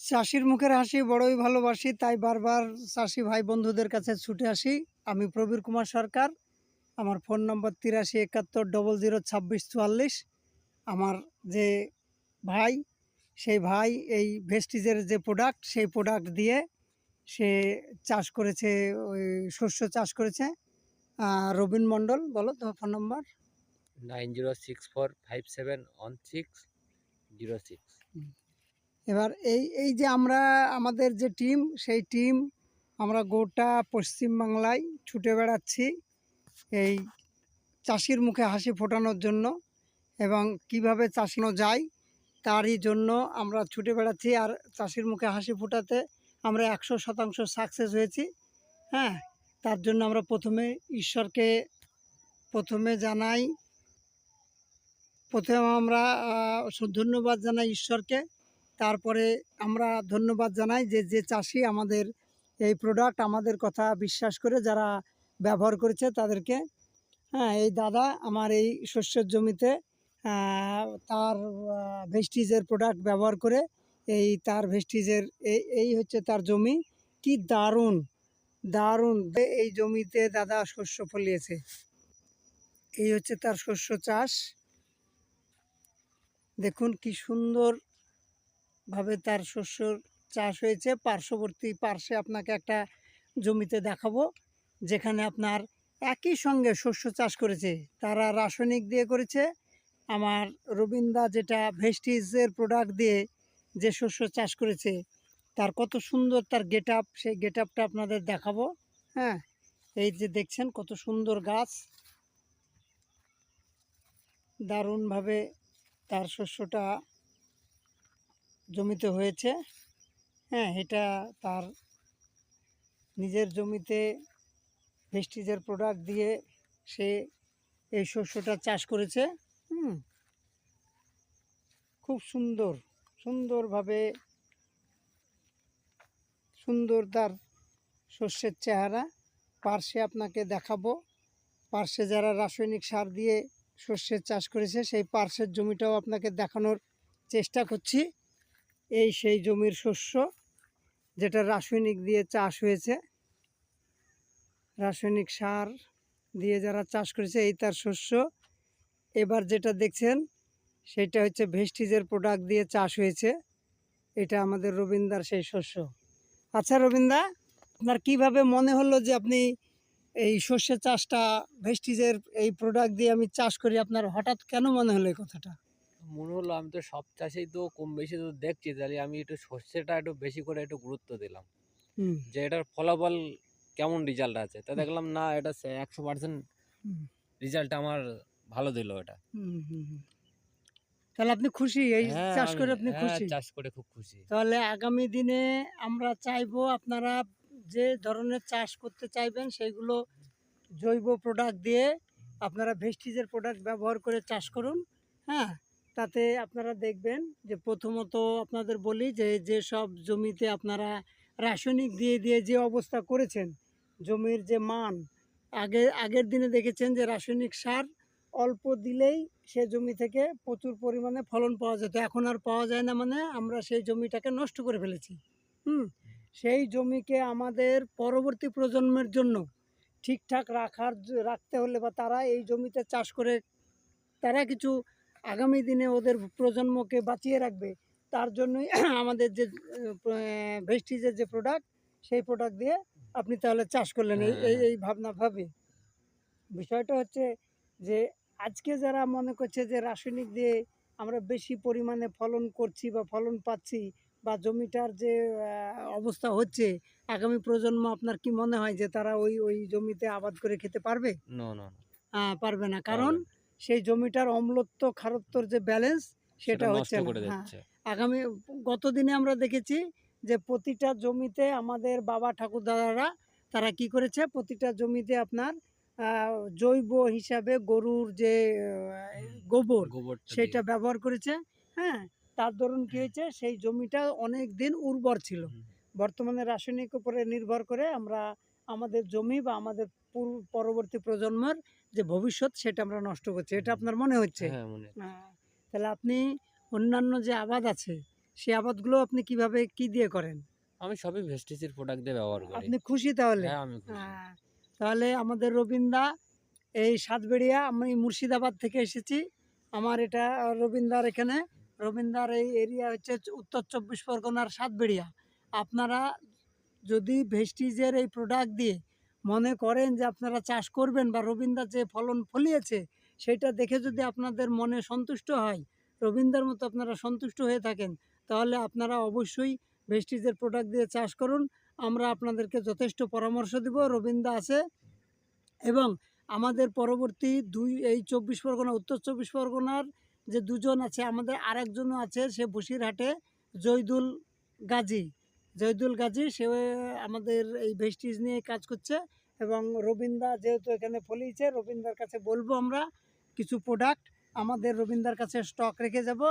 চাষির মুখের হাসি বড়ই ভালোবাসি তাই বারবার চাষি ভাই বন্ধুদের কাছে ছুটে আসি। আমি প্রবীর কুমার সরকার আমার ফোন নম্বর তিরাশি একাত্তর ডবল জিরো ছাব্বিশ চুয়াল্লিশ। আমার যে ভাই সেই ভাই এই ভেস্টিজের যে প্রোডাক্ট সেই প্রোডাক্ট দিয়ে সে চাষ করেছে ওই শস্য চাষ করেছে। রবিন মণ্ডল বলো তোমার phone number. Nine zero six four five seven one six zero six. এবার এই এই যে আমরা, আমাদের যে টিম সেই টিম আমরা গোটা পশ্চিমবাংলায় ছুটে বেড়াচ্ছি এই চাষির মুখে হাসি ফোটানোর জন্য এবং কীভাবে চাষানো যায় তারই জন্য আমরা ছুটে বেড়াচ্ছি আর চাষির মুখে হাসি ফোটাতে আমরা একশো শতাংশ সাকসেস হয়েছি। হ্যাঁ তার জন্য আমরা প্রথমে ঈশ্বরকে প্রথমে জানাই, প্রথমে আমরা ধন্যবাদ জানাই ঈশ্বরকে। তারপরে আমরা ধন্যবাদ জানাই যে যে চাষি আমাদের এই প্রোডাক্ট আমাদের কথা বিশ্বাস করে যারা ব্যবহার করেছে তাদেরকে। হ্যাঁ এই দাদা আমার এই শস্যের জমিতে তার ভেস্টিজের প্রোডাক্ট ব্যবহার করে এই তার ভেস্টিজের এই এই হচ্ছে তার জমি। কি দারুণ দারুণ এই জমিতে দাদা শস্য ফলিয়েছে। এই হচ্ছে তার শস্য চাষ। দেখুন কি সুন্দর ভাবে তার শস্য চাষ হয়েছে। পার্শ্ববর্তী পার্শ্বে আপনাকে একটা জমিতে দেখাবো, যেখানে আপনার একই সঙ্গে শস্য চাষ করেছে। তারা রাসায়নিক দিয়ে করেছে। আমার রবীন্দা যেটা ভেস্টিজের প্রোডাক্ট দিয়ে যে শস্য চাষ করেছে, তার কত সুন্দর তার গেট আপ সেই গেট আপটা আপনাদের দেখাবো। হ্যাঁ এই যে দেখছেন কত সুন্দর গাছ। দারুণভাবে তার শস্যটা জমিতে হয়েছে। হ্যাঁ এটা তার নিজের জমিতে ভেস্টিজের প্রোডাক্ট দিয়ে সে এই শস্যটা চাষ করেছে। হুম, খুব সুন্দর, সুন্দরভাবে সুন্দর তার শস্যের চেহারা। পার্শ্বে আপনাকে দেখাবো। পার্শ্বে যারা রাসায়নিক সার দিয়ে শস্যের চাষ করেছে, সেই পার্শ্বের জমিটাও আপনাকে দেখানোর চেষ্টা করছি। এই সেই জমির শস্য যেটা রাসায়নিক দিয়ে চাষ হয়েছে, রাসায়নিক সার দিয়ে যারা চাষ করেছে এই তার শস্য। এবার যেটা দেখছেন, সেটা হচ্ছে ভেস্টিজের প্রোডাক্ট দিয়ে চাষ হয়েছে। এটা আমাদের রবীন্দার সেই শস্য। আচ্ছা রবীন্দা, আপনার কীভাবে মনে হলো যে আপনি এই শস্য চাষটা ভেস্টিজের এই প্রোডাক্ট দিয়ে আমি চাষ করি? আপনার হঠাৎ কেন মনে হলো এই কথাটা? মনে হলো আমি তো সব চাষেই তো কম বেশি তো দেখছি তাহলে আমি একটু শস্যটা একটু বেশি করে একটু গুরুত্ব দিলাম। হুম। যে এটার ফলাফল কেমন রেজাল্ট আছে? তা দেখলাম না এটা একশো পার্সেন্ট রেজাল্ট আমার ভালো দিল এটা। হুম, হুম, হুম। তাহলে আপনি খুশি? এই হ্যাঁ, চাষ করে আপনি হ্যাঁ, খুশি? চাষ করে খুব খুশি। তাহলে আগামী দিনে আমরা চাইব আপনারা যে ধরনের চাষ করতে চাইবেন সেইগুলো জৈব প্রোডাক্ট দিয়ে আপনারা ভেস্টিজের প্রোডাক্ট ব্যবহার করে চাষ করুন হ্যাঁ? তাতে আপনারা দেখবেন যে প্রথমত আপনাদের বলি যে যে সব জমিতে আপনারা রাসায়নিক দিয়ে দিয়ে যে অবস্থা করেছেন, জমির যে মান, আগে, আগের দিনে দেখেছেন যে রাসায়নিক সার অল্প দিলেই সে জমি থেকে প্রচুর পরিমাণে ফলন পাওয়া যেত। এখন আর পাওয়া যায় না মানে আমরা সেই জমিটাকে নষ্ট করে ফেলেছি। হুম? সেই জমিকে আমাদের পরবর্তী প্রজন্মের জন্য ঠিকঠাক রাখার, রাখতে হলে বা তারা এই জমিতে চাষ করে, তারা কিছু আগামী দিনে ওদের প্রজন্মকে বাঁচিয়ে রাখবে তার জন্যই আমাদের যে ভেস্টিজের যে প্রোডাক্ট সেই প্রোডাক্ট দিয়ে আপনি তাহলে চাষ করলেন এই এই এই ভাবনা ভাবে। বিষয়টা হচ্ছে যে আজকে যারা মনে করছে যে রাসায়নিক দিয়ে আমরা বেশি পরিমাণে ফলন করছি বা ফলন পাচ্ছি বা জমিটার যে অবস্থা হচ্ছে আগামী প্রজন্ম আপনার কি মনে হয় যে তারা ওই ওই জমিতে আবাদ করে খেতে পারবে? না না পারবে না। কারণ সেই জমিটার অম্লত্ব খারত্বর যে ব্যালেন্স সেটা হচ্ছে হ্যাঁ। আগামী গত দিনে আমরা দেখেছি যে প্রতিটা জমিতে আমাদের বাবা ঠাকুর দাদারা তারা কি করেছে? প্রতিটা জমিতে আপনার জৈব হিসাবে গরুর যে গোবর সেটা ব্যবহার করেছে। হ্যাঁ তার দরুন কি হয়েছে? সেই জমিটা অনেক দিন উর্বর ছিল। বর্তমানে রাসায়নিক উপরে নির্ভর করে আমরা আমাদের জমি বা আমাদের পূর্ব- পরবর্তী প্রজন্মের যে ভবিষ্যৎ সেটা আমরা নষ্ট করছি এটা আপনার মনে হচ্ছে? হ্যাঁ হ্যাঁ, তাহলে আপনি অন্যান্য যে আবাদ আছে সেই আবাদগুলো আপনি কীভাবে কি দিয়ে করেন? আমি সবই ভেস্টিজের প্রোডাক্ট দিয়ে ব্যবহার করি। আপনি খুশি তাহলে? আমি হ্যাঁ, তাহলে আমাদের রবীন্দা এই সাতবেড়িয়া আমি মুর্শিদাবাদ থেকে এসেছি। আমার এটা রবীন্দার এখানে রবীন্দার এই এরিয়া হচ্ছে উত্তর চব্বিশ পরগনার সাতবেড়িয়া। আপনারা যদি ভেস্টিজের এই প্রোডাক্ট দিয়ে মনে করেন যে আপনারা চাষ করবেন বা রবীন্দার যে ফলন ফলিয়েছে, সেটা দেখে যদি আপনাদের মনে সন্তুষ্ট হয় রবীন্দার মতো আপনারা সন্তুষ্ট হয়ে থাকেন, তাহলে আপনারা অবশ্যই ভেস্টিজের প্রোডাক্ট দিয়ে চাষ করুন। আমরা আপনাদেরকে যথেষ্ট পরামর্শ দিব রবীন্দা আছে এবং আমাদের পরবর্তী দুই, এই চব্বিশ পরগনা, উত্তর চব্বিশ পরগনার যে দুজন আছে, আমাদের আরেকজনও আছে, সে বসিরহাটে জয়দুল গাজী। জয়দুল গাজী, সে আমাদের এই ভেস্টিজ নিয়ে কাজ করছে এবং রবীন্দা যেহেতু এখানে ফলিয়েছে, রবীন্দ্রার কাছে বলব আমরা কিছু প্রোডাক্ট আমাদের রবীন্দার কাছে স্টক রেখে যাব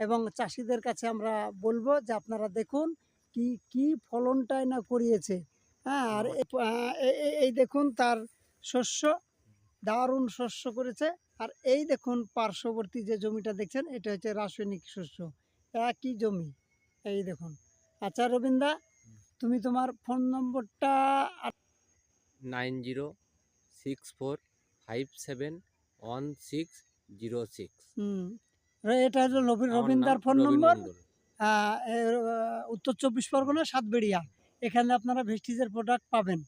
এবং চাষিদের কাছে আমরা বলব যে আপনারা দেখুন কি কি ফলনটাই না করিয়েছে। হ্যাঁ আর এই দেখুন তার শস্য, দারুণ শস্য করেছে। আর এই দেখুন পার্শ্ববর্তী যে জমিটা দেখছেন, এটা হচ্ছে রাসায়নিক শস্য। একই জমি, এই দেখুন। আচ্ছা রবীন্দা তুমি তোমার ফোন নম্বরটা nine zero six four five seven one six zero six. হুম। এটা হলো রবি- রবীন্দার ফোন নম্বর। উত্তর চব্বিশ পরগনা সাতবেড়িয়া। এখানে আপনারা ভেস্টিজের প্রোডাক্ট পাবেন।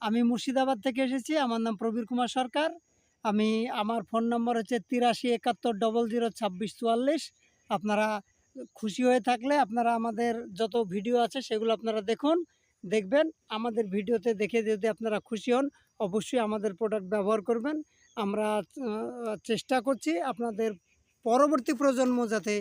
আমি মুর্শিদাবাদ থেকে এসেছি আমার নাম প্রবীর কুমার সরকার। আমি আমার ফোন নম্বর হচ্ছে তিরাশি একাত্তর ডবল জিরো ছাব্বিশ চুয়াল্লিশ। আপনারা খুশি হয়ে থাকলে আপনারা আমাদের যত ভিডিও আছে সেগুলো আপনারা দেখুন, দেখবেন। আমাদের ভিডিওতে দেখে যদি আপনারা খুশি হন, অবশ্যই আমাদের প্রোডাক্ট ব্যবহার করবেন। আমরা চেষ্টা করছি আপনাদের পরবর্তী প্রজন্ম যাতে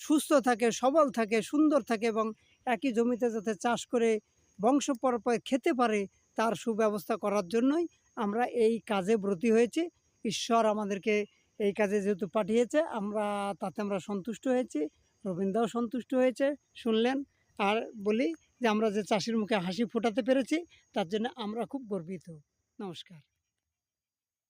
সুস্থ থাকে, সবল থাকে, সুন্দর থাকে এবং একই জমিতে যাতে চাষ করে বংশ পরম্পরায় খেতে পারে তার সুব্যবস্থা করার জন্যই আমরা এই কাজে ব্রতী হয়েছি। ঈশ্বর আমাদেরকে এই কাজে যেহেতু পাঠিয়েছে, আমরা তাতে আমরা সন্তুষ্ট হয়েছি। রবীন্দ্রও সন্তুষ্ট হয়েছে, শুনলেন আর বলি যে আমরা যে চাষির মুখে হাসি ফোটাতে পেরেছি, তার জন্য আমরা খুব গর্বিত। নমস্কার।